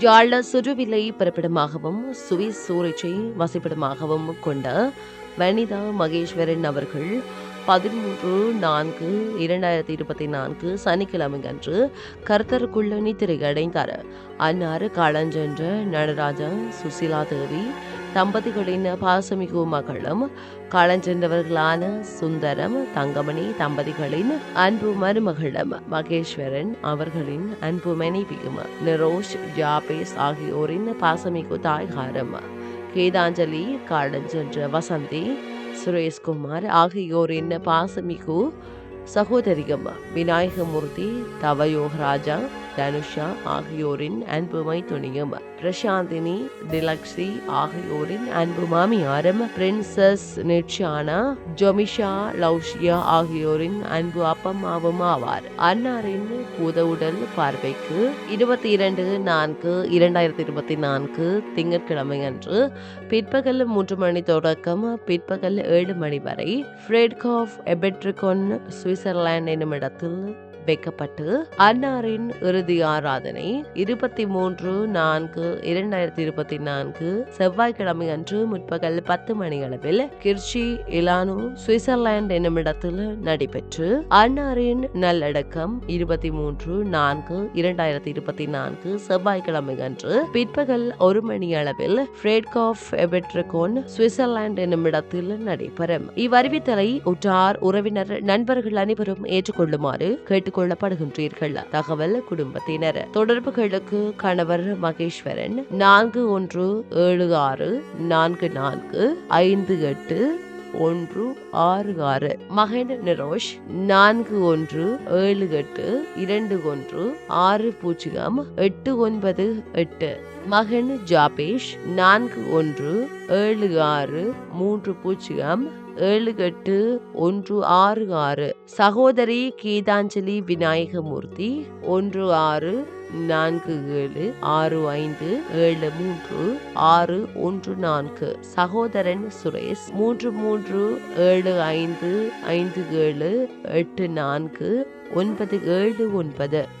யாழ சுற்றுவிலை பிறப்பிடமாகவும் Swiss சூரச்சை வசிப்பிடமாகவும் கொண்ட வனிதா மகேஸ்வரன் அவர்கள் பதிமூன்று நான்கு இரண்டாயிரத்தி இருபத்தி நான்கு சனிக்கிழமை அன்று கர்த்தருக்குள்ள நித்திரை அடைந்தார். அன்னாறு காலஞ்சென்ற நடராஜா சுசிலா தேவி தம்பதிகளின் பாசமிகு மகளும் காலஞ்சென்றவர்களான சுந்தரம் தங்கமணி தம்பதிகளின் அன்பு மருமகளும் மகேஸ்வரன் அவர்களின் அன்பு மனைவியும் நிரோஷ் ஜாபேஸ் ஆகியோரின் பாசமிகு தாய்காரம் கீதாஞ்சலி காலஞ்சென்ற வசந்தி சுரேஷ்குமார் ஆகியோரின் பாசமிகு சகோதரியம் விநாயகமூர்த்தி தவயோகராஜா தனுஷா ஆகியோரின் அன்புமை துணியும். பிரசாந்தினி டிலக்ஸி ஆகியோரின் அன்பு மாமியாரும் பிரின்சஸ் நிட்சானா ஜொமிஷா லௌஷியா ஆகியோரின் அன்பு அப்பம்மாவும் ஆவார். அன்னாரின் பூத உடல் பார்வைக்கு இருபத்தி இரண்டு நான்கு இரண்டாயிரத்தி இருபத்தி நான்கு திங்கட்கிழமை அன்று பிற்பகல் மூன்று மணி தொடக்கம் பிற்பகல் ஏழு மணி வரை. ஃப்ரெட்காஃப் எபெட்ரிகொன் சுவிட்சர்லாந்து என்னும் இடத்தில் வைக்கப்பட்டு அன்னாரின் இறுதி ஆராதனை இருபத்தி மூன்று நான்கு இரண்டாயிரத்தி இருபத்தி நான்கு செவ்வாய்க்கிழமை அன்று முற்பகல் பத்து மணி அளவில் கிர்ச்சி இலானு சுவிட்சர்லாந்து என்னும் இடத்தில் நடைபெற்று அன்னாரின் நல்லடக்கம் இருபத்தி மூன்று நான்கு இரண்டாயிரத்தி இருபத்தி நான்கு செவ்வாய்க்கிழமை அன்று பிற்பகல் ஒரு மணி அளவில் எபெட்ரகோன் சுவிட்சர்லாந்து என்னும் இடத்தில் நடைபெறும். இவ்வறிவித்தலை உற்றார் உறவினர் நண்பர்கள் அனைவரும் ஏற்றுக்கொள்ளுமாறு கொள்ளப்படுகின்றீர்கள் தகவல் குடும்பத்தினர். தொடர்புகளுக்கு கணவர் மகேஸ்வரன் நான்கு ஒன்று ஏழு ஆறு நான்கு நான்கு ஐந்து எட்டு ஒன்று ஆறு ஆறு. மகன் நிரோஷ் நான்கு ஒன்று ஏழு எட்டு இரண்டு ஒன்று ஆறு பூஜ்ஜியம் எட்டு ஒன்பது எட்டு. மகன் ஜாபேஷ் நான்கு ஒன்று ஏழு ஆறு மூன்று பூஜ்ஜியம் ஏழு எட்டு ஒன்று ஆறு ஆறு. சகோதரி கீதாஞ்சலி விநாயகமூர்த்தி ஒன்று ஆறு நான்கு ஏழு ஆறு ஐந்து ஏழு மூன்று ஆறு ஒன்று நான்கு. சகோதரன் சுரேஷ் மூன்று மூன்று ஏழு ஐந்து ஐந்து ஏழு எட்டு நான்கு ஒன்பது ஏழு ஒன்பது.